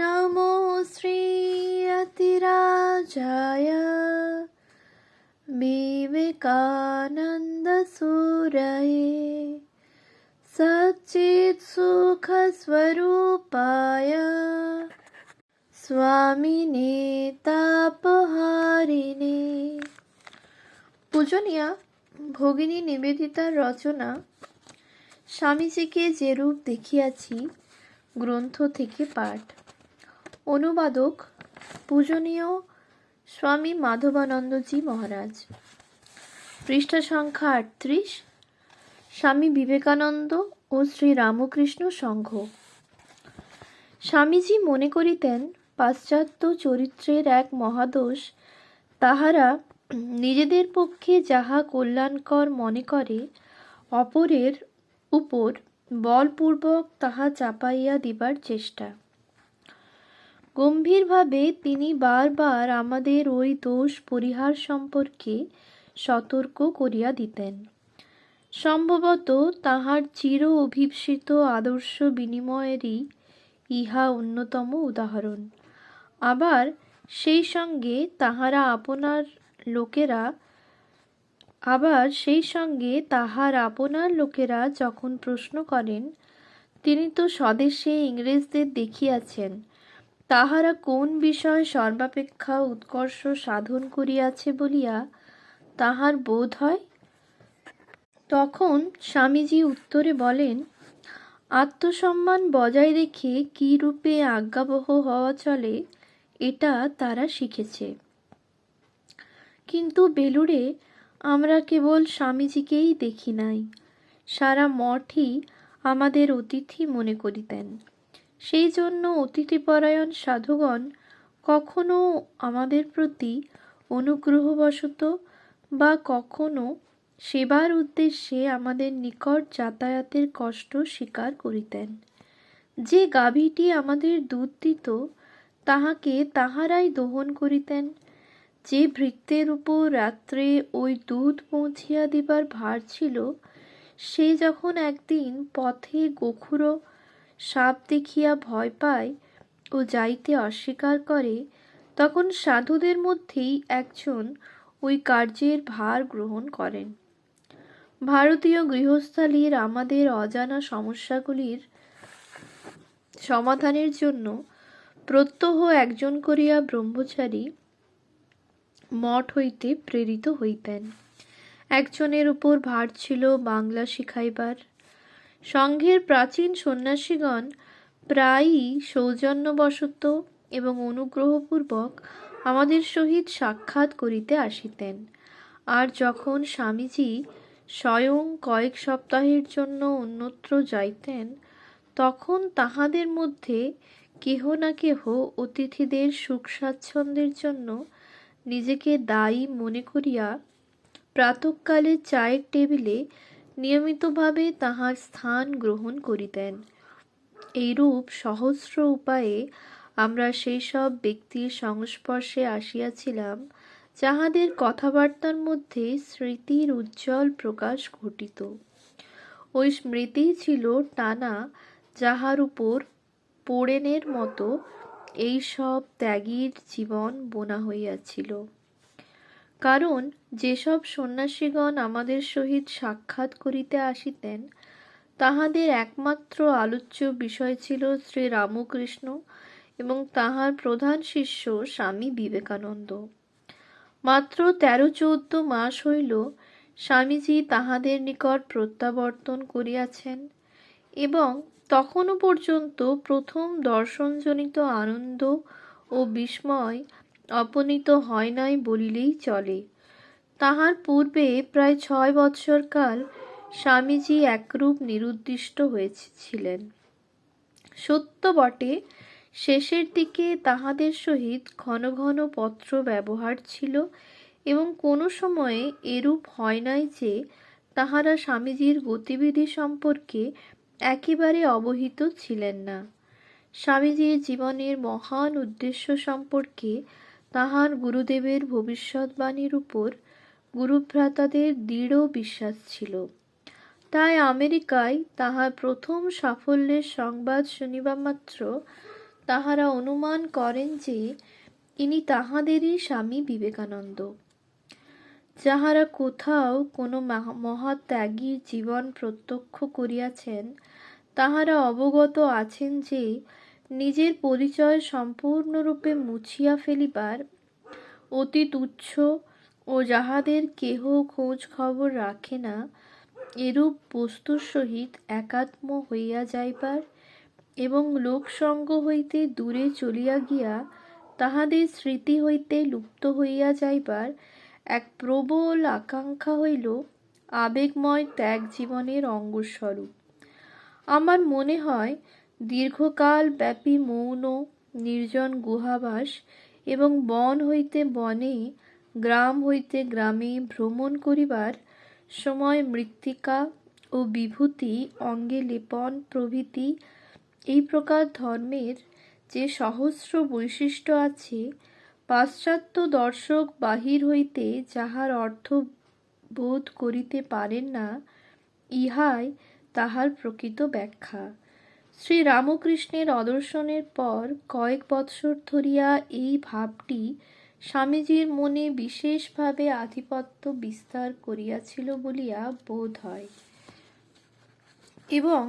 नमो श्रीयतिराजाय विवेकानन्दसूरये सच्चित्सुखस्वरूपाय স্বামিনে তাপহারিণে পূজনীয়া ভগিনী নিবেদিতার রচনা স্বামীজিকে যে রূপ দেখিয়াছি গ্রন্থ থেকে পাঠ অনুবাদক পূজনীয় স্বামী মাধবানন্দজি মহারাজ। পৃষ্ঠা সংখ্যা আটত্রিশ, স্বামী বিবেকানন্দ ও শ্রী রামকৃষ্ণ সংঘ। স্বামীজি মনে করিতেন, পাশ্চাত্য চরিত্রের এক মহাদোষ তাহারা নিজেদের পক্ষে যাহা কল্যাণকর মনে করে, অপরের উপর বলপূর্বক তাহা চাপাইয়া দিবার চেষ্টা। গম্ভীরভাবে তিনি বারবার আমাদের ওই দোষ পরিহার সম্পর্কে সতর্ক করিয়া দিতেন। সম্ভবত তাহার চির অভীপ্সিত আদর্শ বিনিময়েরই ইহা অন্যতম উদাহরণ। আবার সেই সঙ্গে তাহারা আপনার লোকেরা, আবার সেই সঙ্গে তাহার আপনার লোকেরা যখন প্রশ্ন করেন, তিনি তো স্বদেশে ইংরেজদের দেখিয়াছেন। তাহারা কোন বিষয় সর্বাপেক্ষা উৎকর্ষ সাধন করিয়াছে বলিয়া তাহার বোধ হয়? তখন স্বামীজি উত্তরে বলেন, আত্মসম্মান বজায় রেখে কী রূপে আজ্ঞাবহ হওয়া চলে, এটা তারা শিখেছে। কিন্তু বেলুড়ে আমরা কেবল স্বামীজিকেই দেখি নাই, সারা মঠই আমাদের অতিথি মনে করিতেন। সেই জন্য অতিথিপরায়ণ সাধুগণ কখনো আমাদের প্রতি অনুগ্রহবশত বা কখনো সেবার উদ্দেশ্যে আমাদের নিকট যাতায়াতের কষ্ট স্বীকার করিতেন। যে গাভীটি আমাদের দুধ দিত, তাহাকে তাহারাই দহন করিতেন। যে ভৃত্যের উপর রাত্রে ওই দুধ পৌঁছিয়া দিবার ভার ছিল, সে যখন একদিন পথে গোখুরো সাপ দেখিয়া ভয় পায় ও যাইতে অস্বীকার করে, তখন সাধুদের মধ্যেই একজন ওই কার্যের ভার গ্রহণ করেন। ভারতীয় গৃহস্থালীর আমাদের অজানা সমস্যাগুলির সমাধানের জন্য প্রত্যহ একজন করিয়া ব্রহ্মচারী মঠ হইতে প্রেরিত হইতেন। একজনের উপর ভার ছিল বাংলা শিখাইবার। সংঘের প্রাচীন সন্ন্যাসীগণ প্রায়ই সৌজন্যবশত এবং অনুগ্রহপূর্বক আমাদের সহিত সাক্ষাৎ করিতে আসিতেন। আর যখন স্বামীজি স্বয়ং কয়েক সপ্তাহের জন্য অন্যত্র যাইতেন, তখন তাহাদের মধ্যে কেহ না কেহ অতিথিদের সুখ স্বাচ্ছন্দ্যের জন্য নিজেকে দায়ী মনে করিয়া প্রাতকালে চায়ের টেবিলে নিয়মিতভাবে তাহার স্থান গ্রহণ করিতেন। এইরূপ সহস্র উপায়ে আমরা সেই সব ব্যক্তির সংস্পর্শে আসিয়াছিলাম, যাহাদের কথাবার্তার মধ্যে স্মৃতির উজ্জ্বল প্রকাশ ঘটিত। ওই স্মৃতি ছিল টানা যাহার উপর পোড়েনের মতো এই সব ত্যাগীর জীবন বোনা হইয়াছিল। কারণ, যেসব সন্ন্যাসীগণ আমাদের সহিত সাক্ষাৎ করিতে আসিতেন, তাহাদের একমাত্র আলোচ্য বিষয় ছিল শ্রী রামকৃষ্ণ এবং তাহার প্রধান শিষ্য স্বামী বিবেকানন্দ। মাত্র তেরো চৌদ্দ মাস হইল স্বামীজি তাহাদের নিকট প্রত্যাবর্তন করিয়াছেন এবং তখনও পর্যন্ত প্রথম দর্শনজনিত আনন্দ ও বিস্ময় অপনীত হয় নাই বলিলেই চলে। তাহার পূর্বে প্রায় ছয় বৎসরকাল স্বামীজি একরূপ নিরুদ্দিষ্ট হয়েছিলেন। সত্য বটে, শেষের দিকে তাহাদের সহিত ঘন ঘন পত্র ব্যবহার ছিল এবং কোনো সময়ে এরূপ হয় নাই যে তাহারা স্বামীজির গতিবিধি সম্পর্কে একেবারে অবহিত ছিলেন না। স্বামীজির জীবনের মহান উদ্দেশ্য সম্পর্কে তাহার গুরুদেবের ভবিষ্যৎবাণীর উপর গুরুভ্রাতাদের দৃঢ় বিশ্বাস ছিল। তাই আমেরিকায় তাহার প্রথম সাফল্যের সংবাদ শুনিবা মাত্র তাহারা অনুমান করেন যে ইনি তাহাদেরই স্বামী বিবেকানন্দ। যাহারা কোথাও কোনো মহা- মহাত্যাগীর জীবন প্রত্যক্ষ করিয়াছেন, তাহারা অবগত আছেন যে নিজের পরিচয় সম্পূর্ণরূপে মুছিয়া ফেলিবার অতি তুচ্ছ ও যাহাদের কেহ খোঁজ খবর রাখে না, এরূপ বস্তুর সহিত একাত্ম হইয়া যাইবার এবং লোকসঙ্গ হইতে দূরে চলিয়া গিয়া তাহাদের স্মৃতি হইতে লুপ্ত হইয়া যাইবার এক প্রবল আকাঙ্ক্ষা হইল আবেগময় ত্যাগ জীবনের অঙ্গস্বরূপ। আমার মনে হয় দীর্ঘকাল ব্যাপী মৌন, নির্জন গুহাবাস এবং বন হইতে বনে, গ্রাম হইতে গ্রামে ভ্রমণ করিবার সময় মৃত্তিকা ও বিভূতি, অঙ্গে লেপন প্রভৃতি এই প্রকার ধর্মের যে সহস্র বৈশিষ্ট্য আছে, পাশ্চাত্য দর্শক বাহির হইতে যাহার অর্থ বোধ করিতে পারেন না, ইহাই তাহার প্রকৃত ব্যাখ্যা। শ্রী রামকৃষ্ণের অদর্শনের পর কয়েক বৎসর ধরিয়া এই ভাবটি স্বামীজির মনে বিশেষভাবে আধিপত্য বিস্তার করিয়াছিল বলিয়া বোধ হয়। এবং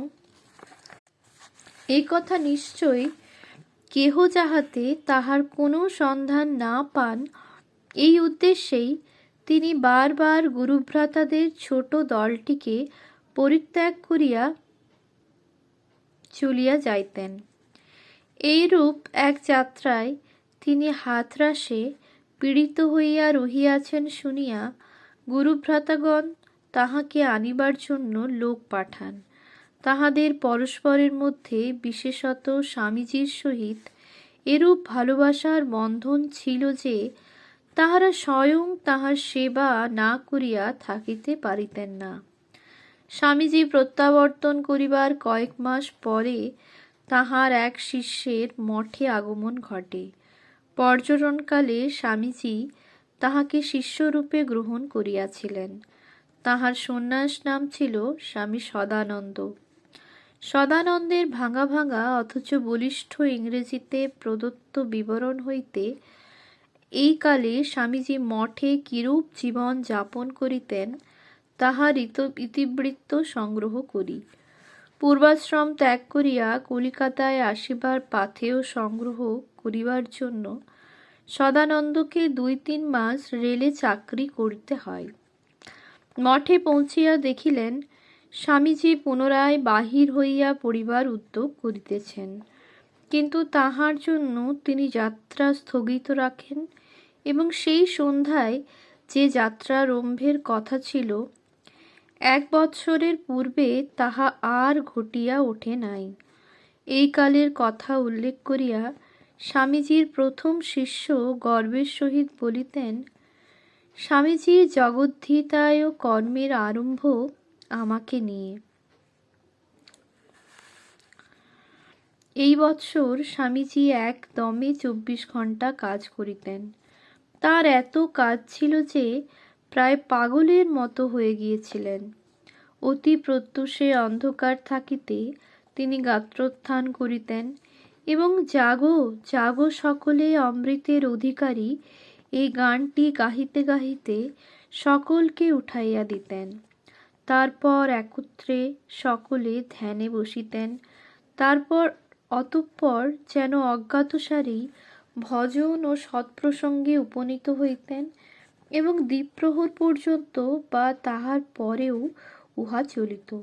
এই কথা নিশ্চয় কেহ যাহাতে তাহার কোনো সন্ধান না পান, এই উদ্দেশ্যেই তিনি বারবার গুরুভ্রাতাদের ছোট দলটিকে পরিত্যাগ করিয়া চলিয়া যাইতেন। এইরূপ এক যাত্রায় তিনি হাতরাসে পীড়িত হইয়া রহিয়াছেন শুনিয়া গুরুভ্রাতাগণ তাহাকে আনিবার জন্য লোক পাঠান। তাহাদের পরস্পরের মধ্যে বিশেষত স্বামীজির সহিত এরূপ ভালোবাসার বন্ধন ছিল যে, তাহারা স্বয়ং তাহার সেবা না করিয়া থাকিতে পারিতেন না। স্বামীজি প্রত্যাবর্তন করিবার কয়েক মাস পরে তাহার এক শিষ্যের মঠে আগমন ঘটে। পর্যটনকালে স্বামীজি তাহাকে শিষ্যরূপে গ্রহণ করিয়াছিলেন। তাহার সন্ন্যাস নাম ছিল স্বামী সদানন্দ। সদানন্দের ভাঙা ভাঙা অথচ বলিষ্ঠ ইংরেজিতে প্রদত্ত বিবরণ হইতে এই কালে স্বামীজি মঠে কিরূপ জীবন যাপন করিতেন তাহার ইত- ইতিবৃত্ত সংগ্রহ করি। পূর্বাশ্রম ত্যাগ করিয়া কলিকাতায় আসিবার পাথেয় সংগ্রহ করিবার জন্য সদানন্দকে দুই তিন মাস রেলে চাকরি করিতে হয়। মঠে পৌঁছিয়া দেখিলেন, স্বামীজি পুনরায় বাহির হইয়া পড়িবার উদ্যোগ করিতেছেন। কিন্তু তাহার জন্য তিনি যাত্রা স্থগিত রাখেন এবং সেই সন্ধ্যায় যে যাত্রারম্ভের কথা ছিল এক বৎসরের পূর্বে তাহা আর ঘটিয়া ওঠে নাই। এই কালের কথা উল্লেখ করিয়া স্বামীজির প্রথম শিষ্য গর্বের সহিত বলিতেন, স্বামীজির জগদ্ধিতায় কর্মের আরম্ভ আমাকে নিয়ে। এই বৎসর স্বামীজি এক দমে চব্বিশ ঘণ্টা কাজ করিতেন। তার এত কাজ ছিল যে প্রায় পাগলের মতো হয়ে গিয়েছিলেন। অতি প্রত্যুষে অন্ধকার থাকিতে তিনি গাত্রোত্থান করিতেন এবং জাগো জাগো সকলে অমৃতের অধিকারী এই গানটি গাহিতে গাহিতে সকলকে উঠাইয়া দিতেন। তারপর একত্রে সকলে ধ্যানে বসিতেন। তারপর অতঃপর যেন অজ্ঞাতসারেই ভজন ও সৎপ্রসঙ্গে উপনীত হইতেন। এবং দ্বীপ্রহর পর্যন্ত বা তাহার পরেও উহা চলিত।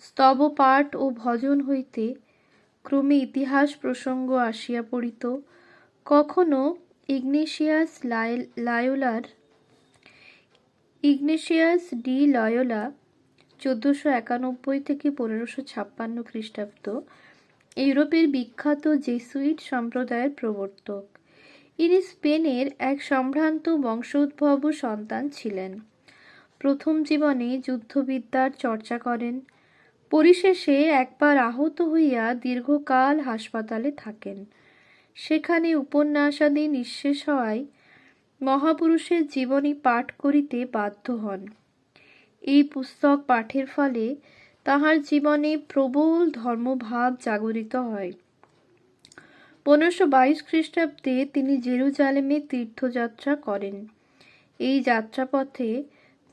স্তব পাঠ ও ভজন হইতে ক্রমে ইতিহাস প্রসঙ্গ আসিয়া পড়িত। কখনো ইগনেশিয়াস লায়- লায়োলার, ইগনেশিয়াস ডি লয়োলা চোদ্দোশো একানব্বই থেকে পনেরোশো ছাপ্পান্ন খ্রিস্টাব্দ, ইউরোপের বিখ্যাত জেসুইট সম্প্রদায়ের প্রবর্তক। ইনি স্পেনের এক সম্ভ্রান্ত বংশোদ্ভব সন্তান ছিলেন। প্রথম জীবনে যুদ্ধবিদ্যার চর্চা করেন। পরিশেষে একবার আহত হইয়া দীর্ঘকাল হাসপাতালে থাকেন। সেখানে উপন্যাসাদি নিঃশেষ হওয়ায় মহাপুরুষের জীবনী পাঠ করিতে বাধ্য হন। এই পুস্তক পাঠের ফলে তাহার জীবনে প্রবল ধর্মভাব জাগরিত হয়। পনেরোশো বাইশ খ্রিস্টাব্দে তিনি জেরুজালেমে তীর্থযাত্রা করেন। এই যাত্রাপথে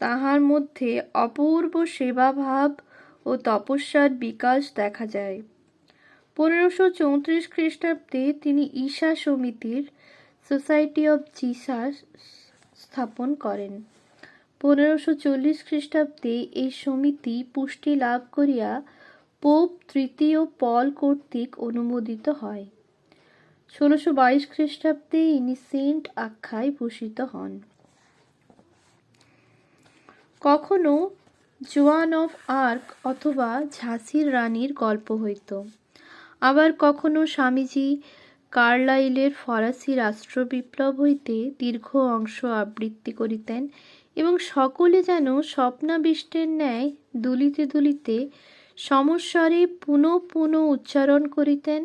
তাহার মধ্যে অপূর্ব সেবাভাব ও তপস্যার বিকাশ দেখা যায়। পনেরোশো চৌত্রিশ খ্রিস্টাব্দে তিনি ঈশা সমিতির সোসাইটি অব জিসাস স্থাপন করেন। পনেরোশো চল্লিশ খ্রিস্টাব্দে এই সমিতি পুষ্টি লাভ করিয়া পোপ তৃতীয় পল কর্তৃক অনুমোদিত হয়। ষোলোশো বাইশ খ্রিস্টাব্দে ইনি সেন্ট আখ্যায় ভূষিত হন। কখনো জোয়ান অফ আর্ক অথবা ঝাঁসির রানীর গল্প হইত। আবার কখনো স্বামীজি কার্লাইলের ফরাসি রাষ্ট্রবিপ্লব হইতে দীর্ঘ অংশ আবৃত্তি করিতেন এবং সকলে যেন স্বপ্নাবিষ্টের ন্যায় দুলিতে দুলিতে সমস্বরে পুনঃ পুনঃ উচ্চারণ করিতেন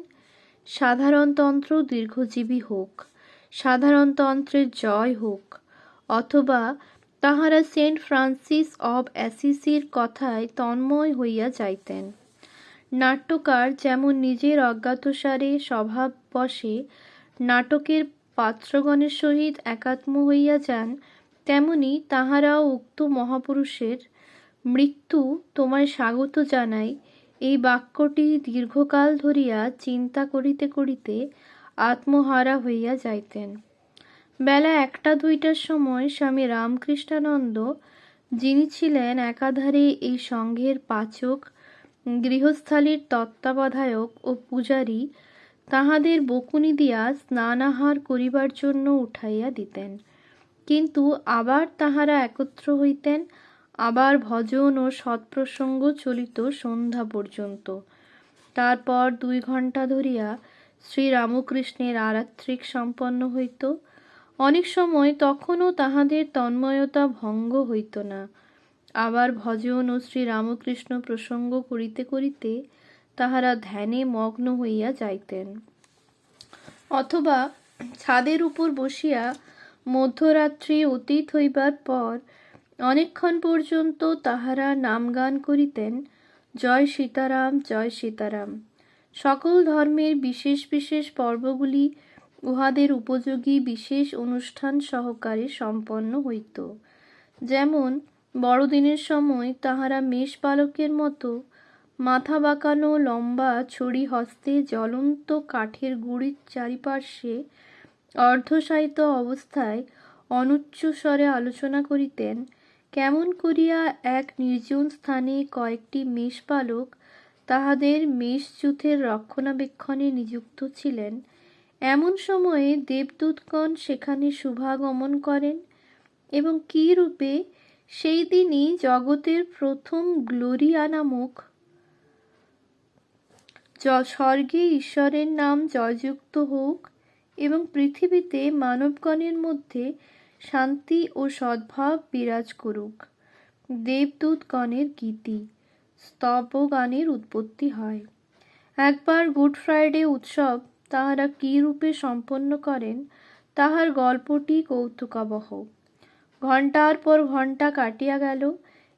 সাধারণতন্ত্র দীর্ঘজীবী হোক, সাধারণতন্ত্রের জয় হোক, অথবা তাহারা সেন্ট ফ্রান্সিস অব অ্যাসিসির কথায় তন্ময় হইয়া যাইতেন। নাট্যকার যেমন নিজের অজ্ঞাতসারে স্বভাব স্বভাববশে নাটকের পাত্রগণের সহিত একাত্ম হইয়া যান, তেমনি তাহারাও উক্ত মহাপুরুষের মৃত্যু তোমায় স্বাগত জানাই এই বাক্যটি দীর্ঘকাল ধরিয়া চিন্তা করিতে করিতে আত্মহারা হইয়া যাইতেন। বেলা একটা দুইটার সময় স্বামী রামকৃষ্ণানন্দ, যিনি ছিলেন একাধারে এই সংঘের পাচক, গৃহস্থালীর তত্ত্বাবধায়ক ও পূজারী, তাহাদের বকুনি দিয়া স্নানাহার করিবার জন্য উঠাইয়া দিতেন। কিন্তু আবার তাহারা একত্র হইতেন আবার ভজন ও সৎপ্রসঙ্গ চলিত সন্ধ্যা পর্যন্ত। তারপর দুই ঘণ্টা ধরিয়া শ্রীরামকৃষ্ণের আরাত্রিক সম্পন্ন হইত। অনেক সময় তখনও তাহাদের তন্ময়তা ভঙ্গ হইত না। আবার ভজন ও শ্রীরামকৃষ্ণ প্রসঙ্গ করিতে করিতে তাহারা ধ্যানে মগ্ন হইয়া যাইতেন। অথবা ছাদের উপর বসিয়া মধ্যরাত্রি অতীত হইবার পর অনেকক্ষণ পর্যন্ত তাহারা নামগান করিতেন, জয় সীতারাম জয় সীতারাম। সকল ধর্মের বিশেষ বিশেষ পর্বগুলি উহাদের উপযোগী বিশেষ অনুষ্ঠান সহকারে সম্পন্ন হইত। যেমন, বড়দিনের সময় তাহারা মেষ পালকের মতো মাথা বাঁকানো লম্বা ছড়ি হস্তে জ্বলন্ত কাঠের গুড়ির চারিপার্শ্বে অর্ধসাহিত অবস্থায় অনুচ্চ স্বরে আলোচনা করিতেন কেমন করিয়া এক নির্জন স্থানে কয়েকটি মেষপালক তাহাদের মেষযুথের রক্ষণাবেক্ষণে নিযুক্ত ছিলেন। এমন সময়ে দেবদূতগণ সেখানে শুভাগমন করেন এবং কী রূপে সেই দিনই জগতের প্রথম গ্লোরিয়া নামক স্বর্গে ঈশ্বরের নাম জয়যুক্ত হোক এবং পৃথিবীতে মানবগণের মধ্যে শান্তি ও সদ্ভাব বিরাজ করুক। দেবদূতগণের গীতি, স্তবগানের উৎপত্তি হয়। একবার গুড ফ্রাইডে উৎসব তাহারা কী রূপে সম্পন্ন করেন, তাহার গল্পটি কৌতুকাবহ। ঘণ্টার পর ঘণ্টা কাটিয়া গেল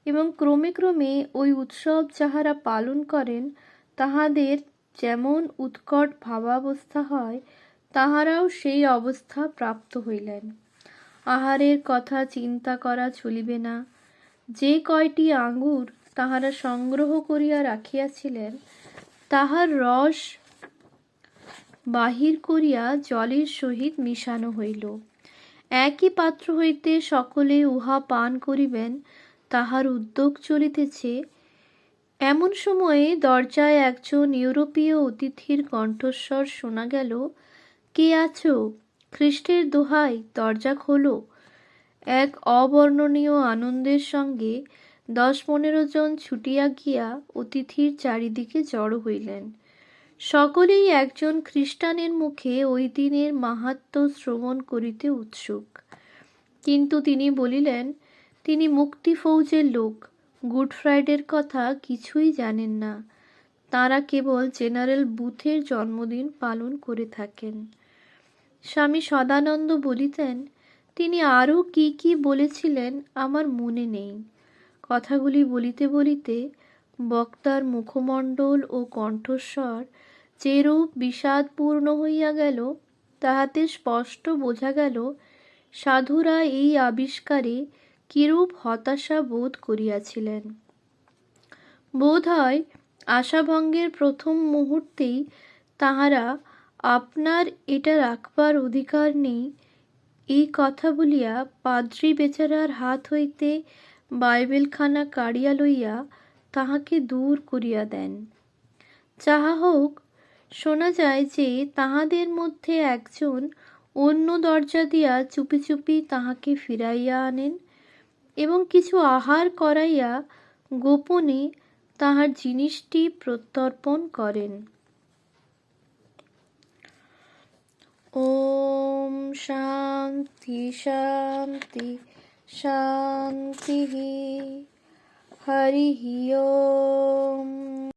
এবং ক্রমে ক্রমে ওই উৎসব যাহারা পালন করেন, তাহাদের যেমন উৎকট ভাবাবস্থা হয়, তাহারাও সেই অবস্থা প্রাপ্ত হইলেন। আহারের কথা চিন্তা করা চলিবে না। যে কয়টি আঙ্গুর তাহারা সংগ্রহ করিয়া রাখিয়াছিলেন, তাহার রস বাহির করিয়া জলের সহিত মিশানো হইল। একই পাত্র হইতে সকলে উহা পান করিবেন, তাহার উদ্যোগ চলিতেছে। এমন সময়ে দরজায় একজন ইউরোপীয় অতিথির কণ্ঠস্বর শোনা গেল, কে আছো? খ্রিস্টের দোহাই দরজা খোলো। এক অবর্ণনীয় আনন্দের সঙ্গে দশ পনেরো জন ছুটিয়া গিয়া অতিথির চারিদিকে জড়ো হইলেন। সকলেই একজন খ্রিস্টানের মুখে ওই দিনের মাহাত্ম শ্রবণ করিতে উৎসুক। কিন্তু তিনি বলিলেন, তিনি মুক্তি ফৌজের লোক, গুড ফ্রাইডের কথা কিছুই জানেন না। তারা কেবল জেনারেল বুথের জন্মদিন পালন করে থাকেন। স্বামী সদানন্দ বলিতেন, তিনি আরও কি কি বলেছিলেন আমার মনে নেই। কথাগুলি বলিতে বলিতে বক্তার মুখমণ্ডল ও কণ্ঠস্বর যেরূপ বিষাদপূর্ণ হইয়া গেল, তাহাতে স্পষ্ট বোঝা গেল, সাধুরা এই আবিষ্কারে কিরূপ হতাশা বোধ করিয়াছিলেন। বোধ হয় আশাভঙ্গের প্রথম মুহূর্তেই তাহারা আপনার এটা রাখবার অধিকার নেই। এই কথা বলিয়া পাদ্রী বেচারার হাত হইতে বাইবেলখানা কাড়িয়া লইয়া তাহাকে দূর করিয়া দেন। যাহা হোক, শোনা যায় যে তাহাদের মধ্যে একজন অন্য দরজা দিয়া চুপি চুপি তাহাকে ফিরাইয়া আনেন এবং কিছু আহার করাইয়া গোপনে তাহার জিনিসটি প্রত্যর্পণ করেন। ওম শান্তি শান্তি শান্তি। হরি ওম।